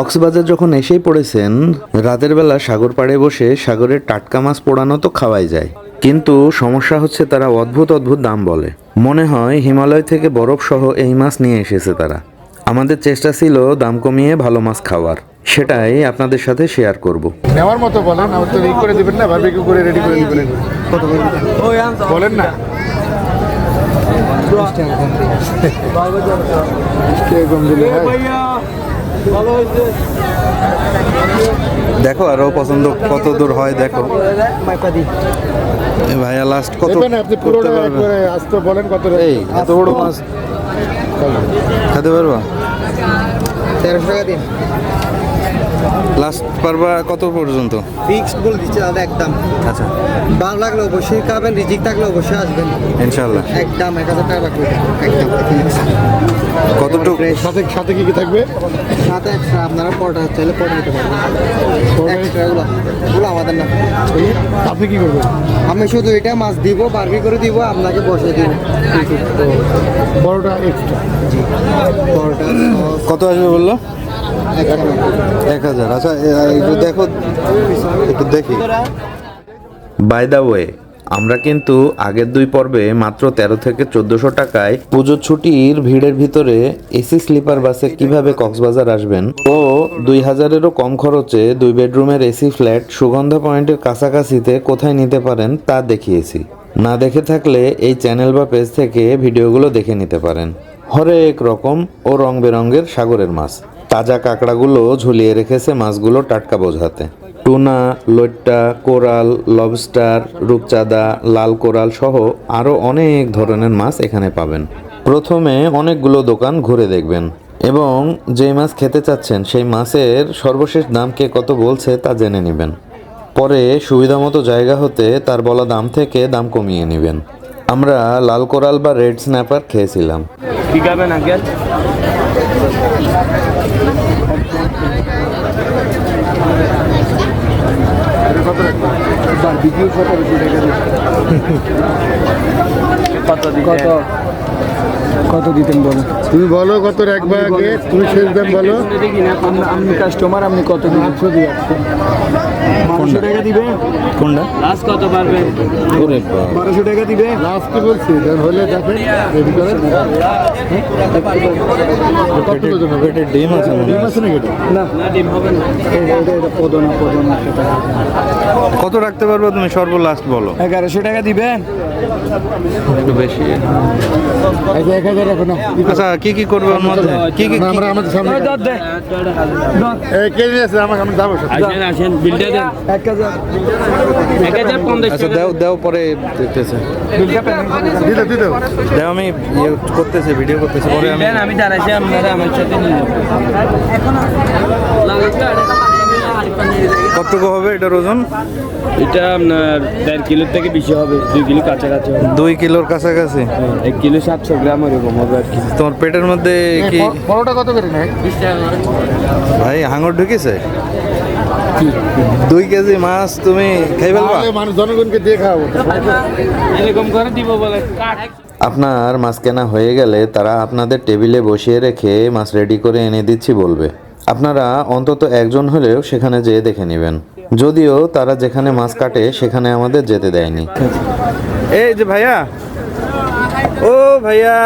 কক্সবাজার যখন এসেই পড়েছেন রাতের বেলা সাগর পাড়ে বসে সাগরের টাটকা মাছ পোড়ানো তো খাওয়াই যায়। কিন্তু সমস্যা হচ্ছে তারা অদ্ভুত অদ্ভুত দাম বলে। মনে হয় হিমালয় থেকে বরফ সহ এই মাছ নিয়ে এসেছে তারা। আমাদের চেষ্টা ছিল দাম কমিয়ে ভালো মাছ খাওয়ার। সেটাই আপনাদের সাথে শেয়ার করব। নেওয়ার মতো বলেন আমার তো ই করে দিবেন না বারবিকিউ করে রেডি করে দিবেন। কত বলেন না। কীরকম দিলে? দেখো আরও পছন্দ কত দূর হয় দেখো। ভাইয়া লাস্ট কত আপনি পুরোটা আসতে বলেন কত এই এত বড় মাছ। খেতে পারবা? তেরোশো টাকা দিন। লাস্ট পারবা কত পর্যন্ত? ফিক্সড বলে দিচ্ছে দাদা একদম। আচ্ছা। ভালো লাগলে অবশ্যই খাবেন রিজিক থাকলে অবশ্যই আসবেন। ইনশাল্লাহ একদম এক হাজার টাকা লাগবে। একদম। কতটুকু? সাথে সাথে কি কি থাকবে? সাথে এক্সট্রা আপনারা পরোটা চাইলে পরোটা নিতে পারবেন। এক্সট্রা এগুলো এগুলো আমাদের না। আপনি কি করবেন? আমি শুধু এটা মাছ দিব বারবি করে দিব আপনাকে বসে দিব। বড়টা এক্সট্রা পরোটা কত আসবে বলল? এক হাজার। আচ্ছা একটু দেখো, একটু দেখি। বাই দা ওয়ে আমরা কিন্তু আগের দুই পর্বে মাত্র তেরো থেকে চোদ্দশো টাকায় পুজোর ছুটির ভিড়ের ভিতরে এসি স্লিপার বাসে কীভাবে কক্সবাজার আসবেন ও দুই হাজারেরও কম খরচে দুই বেডরুমের এসি ফ্ল্যাট সুগন্ধা পয়েন্টের কাছাকাছিতে কোথায় নিতে পারেন তা দেখিয়েছি। না দেখে থাকলে এই চ্যানেল বা পেজ থেকে ভিডিওগুলো দেখে নিতে পারেন। হরেক রকম ও রং বেরঙের সাগরের মাছ। তাজা কাঁকড়াগুলো ঝুলিয়ে রেখেছে মাছগুলো টাটকা বোঝাতে টুনা, লইট্টা, কোরাল, লবস্টার, রূপচাঁদা, লাল কোরাল সহ আরও অনেক ধরনের মাছ এখানে পাবেন। প্রথমে অনেকগুলো দোকান ঘুরে দেখবেন এবং যেই মাছ খেতে চাচ্ছেন সেই মাছের সর্বশেষ দাম কে কত বলছে তা জেনে নেবেন। পরে সুবিধামতো জায়গা হতে তার বলা দাম থেকে দাম কমিয়ে নেবেন। আমরা লাল কোরাল বা রেড স্ন্যাপার খেয়েছিলাম। কি খাবেন কত? কত কত দিতেন বলো? তুমি বলো কত রাখবে আগে তুমি শেষ দাম বলো। আপনি কাস্টমার আপনি কত দিন আটশো দিয়ে বারোশো টাকা দিবে? কোনটা? লাস্ট কত বারোশো টাকা দিবে? লাস্ট কি বলছি? হলে দেখেন রেডি? পেটের ডিম আছে ডিম আছে নাকি না না ডিম হবে না। এটা এটা এটা পদনা পদনা কত রাখতে পারবে তুমি? সর্বলাস্ট বলো। এগারোশো টাকা দিবেন? একটু বেশি। আচ্ছা কি কি করবে ওর মধ্যে? কি কি আমরা আমাদের সামনে ওই দে এই কে নিয়ে আমাকে আমি আসেন আসেন বিলটা দেন। আচ্ছা দাও দাও পরে দেখতেছে বিলটা দিতে দিতে দাও আমি ইয়ে করতেছি ভিডিও করতেছি পরে আমি আমি দাঁড়াইছি আপনারা আমার সাথে নিয়ে কতটুকু হবে এটার ওজন? এটা আপনার দেড় কিলোর থেকে বেশি হবে দুই কিলো কাছাকাছি দুই কিলোর কাছাকাছি? হ্যাঁ, এক কিলো সাতশো গ্রাম এরকম হবে আর কি। তোমার পেটের মধ্যে কি বড়টা কত করে নেয়? ভাই হাঙর ঢুকেছে? দুই কেজি মাছ তুমি খাই ফেলবা? মানুষ জনগণকে দিয়ে খাওয়াবো। এরকম করে দিব বলে আপনার মাছ কেনা হয়ে গেলে তারা আপনাদের টেবিলে বসিয়ে রেখে মাছ রেডি করে এনে দিচ্ছি বলবে। আপনারা অন্তত একজন হলেও সেখানে যেয়ে দেখে নেবেন। যদিও তারা যেখানে মাছ কাটে সেখানে আমাদের যেতে দেয়নি। এই যে ভাইয়া। ও ভাইয়া।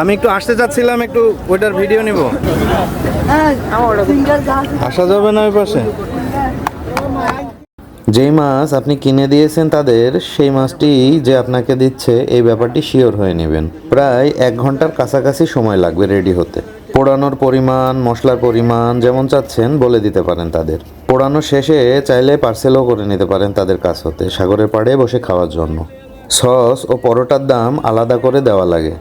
আমি একটু আসতে চাচ্ছিলাম একটু ওইটার ভিডিও নিব। আসা যাবে না ওই পাশে? যেই মাছ আপনি কিনে দিয়েছেন তাদের, সেই মাছটি যে আপনাকে দিচ্ছে, এই ব্যাপারটি শিওর হয়ে নেবেন। প্রায় এক ঘণ্টার কাছাকাছি সময় লাগবে রেডি হতে। পোড়ানোর পরিমাণ, মশলার পরিমাণ যেমন চাচ্ছেন বলে দিতে পারেন তাদের। পোড়ানো শেষে চাইলে পার্সেলও করে নিতে পারেন তাদের কাছ হতে, সাগরের পাড়ে বসে খাওয়ার জন্য। সস ও পরোটার দাম আলাদা করে দেওয়া লাগে।